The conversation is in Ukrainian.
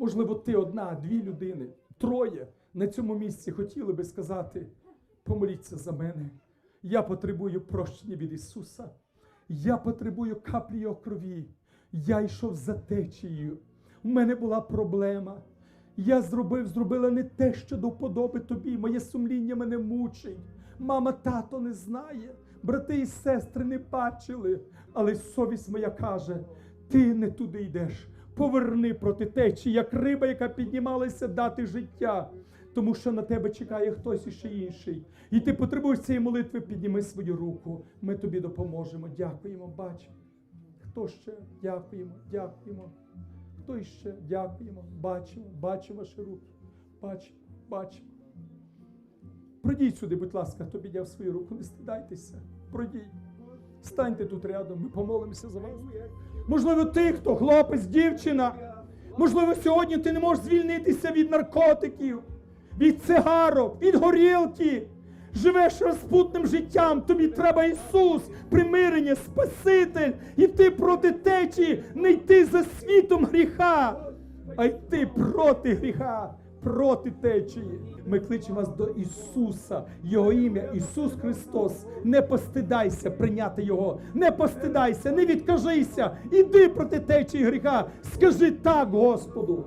Можливо, ти одна, дві людини, троє на цьому місці хотіли би сказати: помоліться за мене. Я потребую прощення від Ісуса. Я потребую каплі Його крові. Я йшов за течією. У мене була проблема. Я зробив, зробила не те, що до вподоби тобі. Моє сумління мене мучить. Мама, тато не знає, брати і сестри не бачили. Але совість моя каже: ти не туди йдеш. Поверни проти течії, як риба, яка піднімалася дати життя. Тому що на тебе чекає хтось іще інший. І ти потребуєш цієї молитви, підніми свою руку. Ми тобі допоможемо. Дякуємо, бачимо. Хто ще? Дякуємо, дякуємо. Хто іще? Дякуємо. Бачимо, бачимо ваші руки. Бачимо, бачимо. Пройдіть сюди, будь ласка, хто підняв свою руку, не стидайтеся. Пройдіть. Станьте тут рядом, ми помолимося за вас. Можливо, ти, хто хлопець, дівчина. Можливо, сьогодні ти не можеш звільнитися від наркотиків, від цигарок, від горілки. Живеш розпутним життям, тобі треба Ісус, примирення, Спаситель, іти проти течії, не йти за світом гріха, а йти проти гріха, проти течії. Ми кличемо вас до Ісуса, Його ім'я, Ісус Христос. Не постидайся прийняти Його, не постидайся, не відкажися, іди проти течії гріха, скажи так Господу.